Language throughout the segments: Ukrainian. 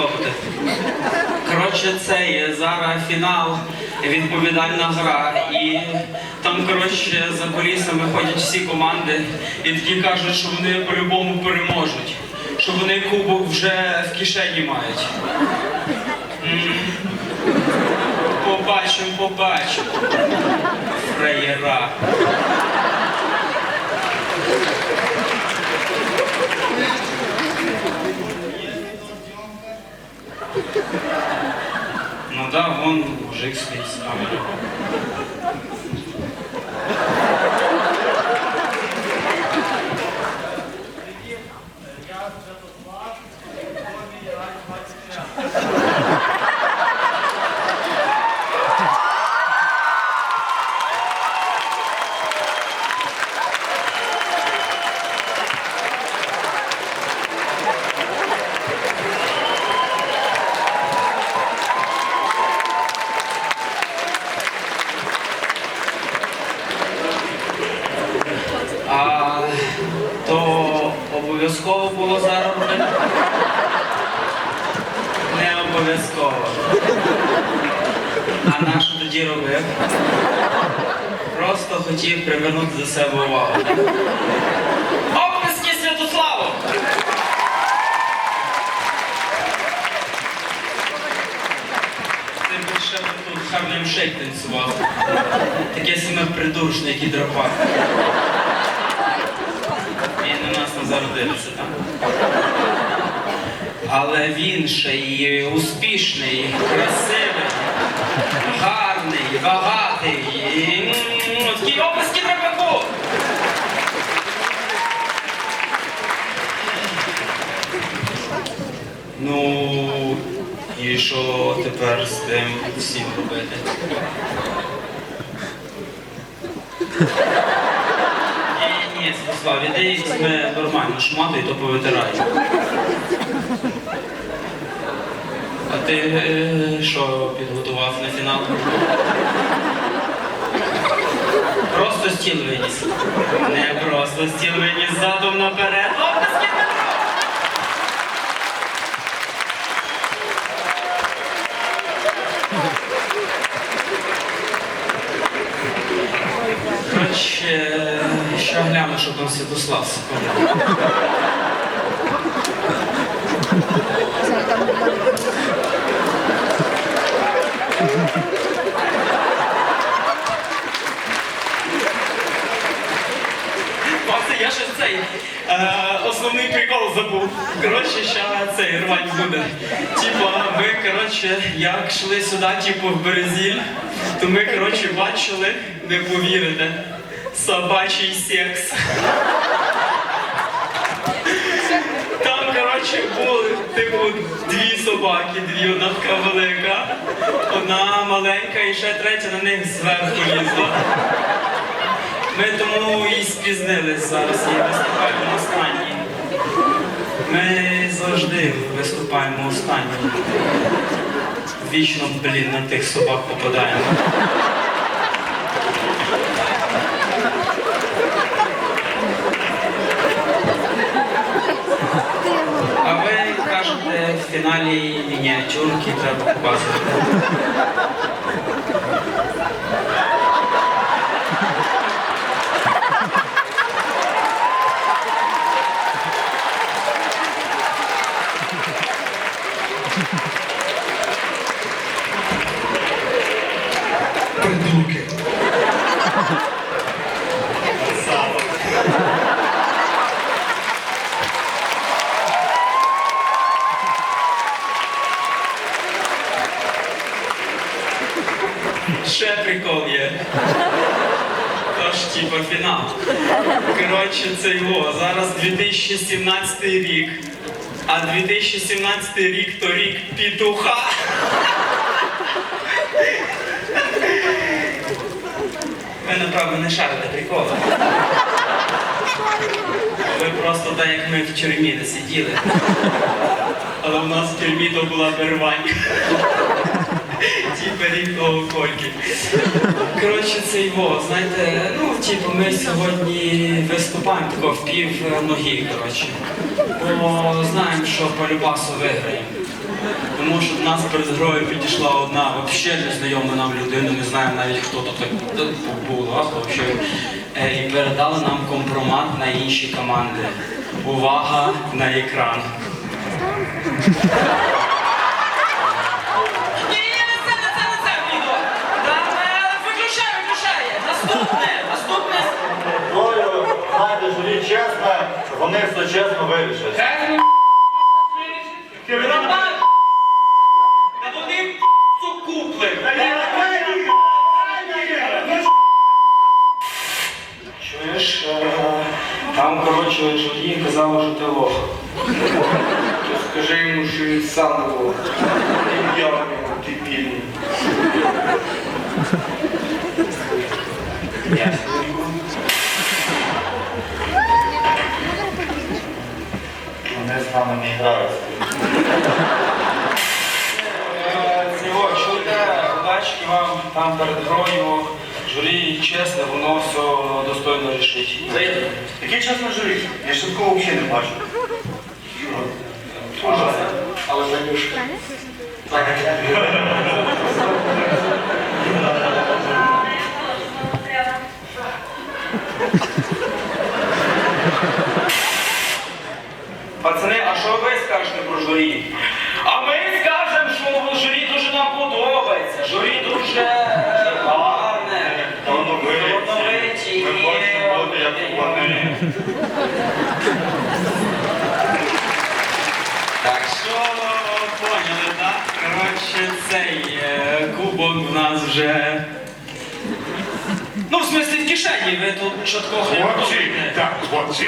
не. Коротше, це є зараз фінал, відповідальна гра. І там, коротше, за кулісами ходять всі команди і такі кажуть, що вони по-любому переможуть, що вони кубок вже в кишені мають. Побачимо, побачимо. Фраєра. Amen. Обов'язково було зараз? Не обов'язково. А на що тоді робив? Просто хотів привернути до себе увагу. Оплески Святославу! Ти б ще б тут Харлем Шейк танцював. Таке саме придуршне, як і драпа. Зародився, так? Але він ще й успішний, красивий, гарний, багатий. І, м, Такі! Ну, і що тепер з тим всім робити? Святослав, іди візьми нормальну шмату і то повитирай. А ти е, що підготував на фінал? Просто стіл виніс. Не просто стіл виніс задом наперед. Оплески Дмитро! Коротше, що гляну, що там Святослав. Вася, я ще цей е, основний прикол забув. Коротше, ще цей рвань буде. Типа, ми, коротше, як йшли сюди, типу, в Березіль, то ми, коротше, бачили, не повірите, собачий секс. Там, коротше, були, типу, дві собаки, дві, одна така велика, одна маленька і ще третя на них зверху лізла. Ми тому і спізнились зараз і виступаємо останні. Ми завжди виступаємо останні. Вічно, блін, на тих собак попадаємо. А ви кажете, в фіналі мініатюрки треба показувати. Придурки. Ще прикол є. Тож, типа, фінал. Коротше, це його. Зараз 2017 рік. А 2017 рік то рік петуха. Ви, напевно, не шарите приколи. Ви просто так, як ми в тюрмі не сиділи. Але в нас в тюрмі то була бервань. Того кольки. Коротше, це його, знаєте, ну, типу, ми сьогодні виступаємо тако в пів ноги, коротше. Бо знаємо, що по любасу виграємо. Тому що до нас перед грою підійшла одна взагалі незнайома нам людина, не знаємо навіть хто то так була. Е, І передала нам компромат на інші команди. Увага на екран. Вони все чесно вирішать. Роман! Та вони цю купли! Чуєш, е, там, коротше, журі казало, що ти лох. То скажи йому, що він сам лох. І я дебільний. Ясненько. Вони з нами не грають. Цього, чуєте, удачки вам там перед грою. Журі чесне, воно все достойно рішить. Яке чесно журі? Я ще такого взагалі не бачу. Але, але Ванюшка. Пацани, а що ви скажете про журі? Так що поняли, так? Коротше, цей кубок в нас вже. Ну, в смислі, в кишені, ви тут чітко Хлопці, так, хлопці.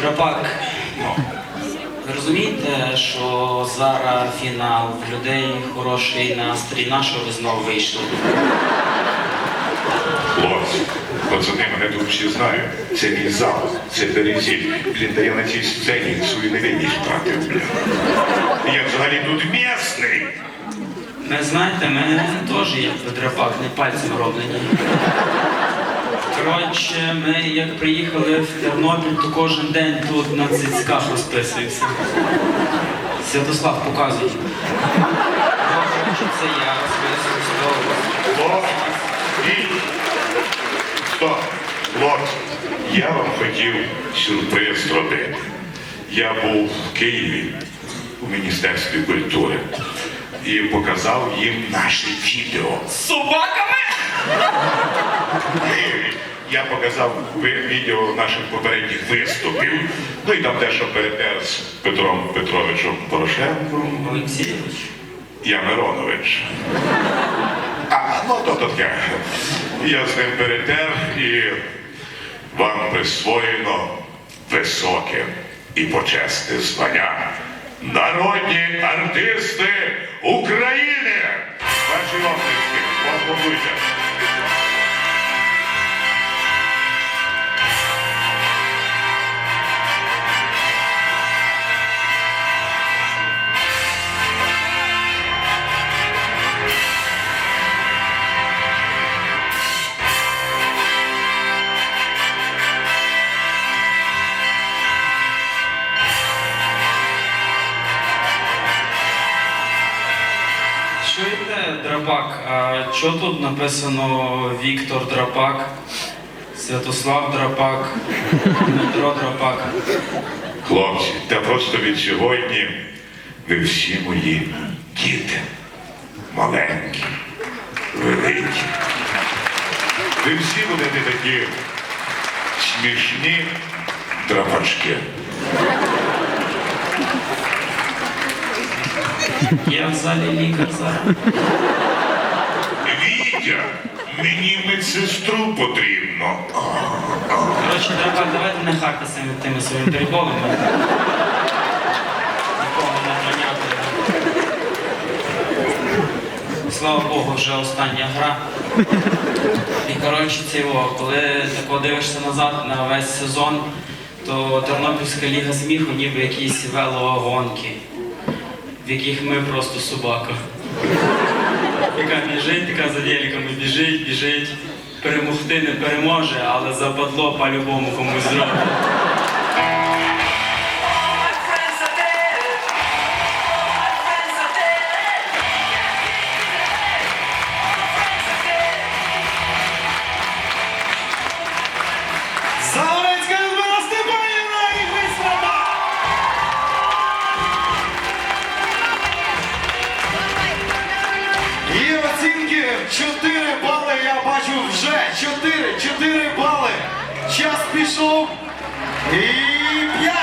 Драпак. Ви розумієте, що зараз фінал в людей хороший настрій, на що ви знову вийшли? Хлопці, пацани, мене тут всі знають. Це мій зал, це перезіль. Блін, та я на цій сцені свою невинність втратив, блін. Я взагалі тут місний. Ми знаєте, ми теж як драпак, не пальцем роблені. Коротше, ми як приїхали в Тернопіль, то кожен день тут на цицьках розписуємося. Святослав, показуй. Коротше, це я розписуюсь довго. Стоп. Хлопці, я вам хотів сюрприз зробити. Я був в Києві у Міністерстві культури і показав їм наше відео. З собаками? Я показав відео наших попередніх виступів. Ну і там дещо перетер з Петром Петровичем Порошенком. Олексійович. Я Миронович. А, ну то таке. Я з ним перетер і вам присвоєно високе і почесне звання. Народні артисти України! Ваші оплески, вас Чуєте, що тут написано Віктор Драпак, Святослав Драпак, Дмитро Драпак? Хлопці, та просто від сьогодні ви всі мої діти. Маленькі, великі. Ви всі будете такі смішні драпачки. Я в залі лікар зараз. Вітя, мені медсестру потрібно. Коротше, Драпак, давайте не хартеся тими своїми приколами. Нікого не ганяти. Слава Богу, вже остання гра. І коротше, цього, коли тако дивишся назад на весь сезон, то Тернопільська ліга сміху ніби якісь велогонки, в яких ми просто собака. Яка біжить, така за великами біжить, біжить. Перемогти не переможе, але западло по-любому комусь зробить. Чотири бали я бачу вже. Чотири, чотири бали. Час пішов. І п'ять.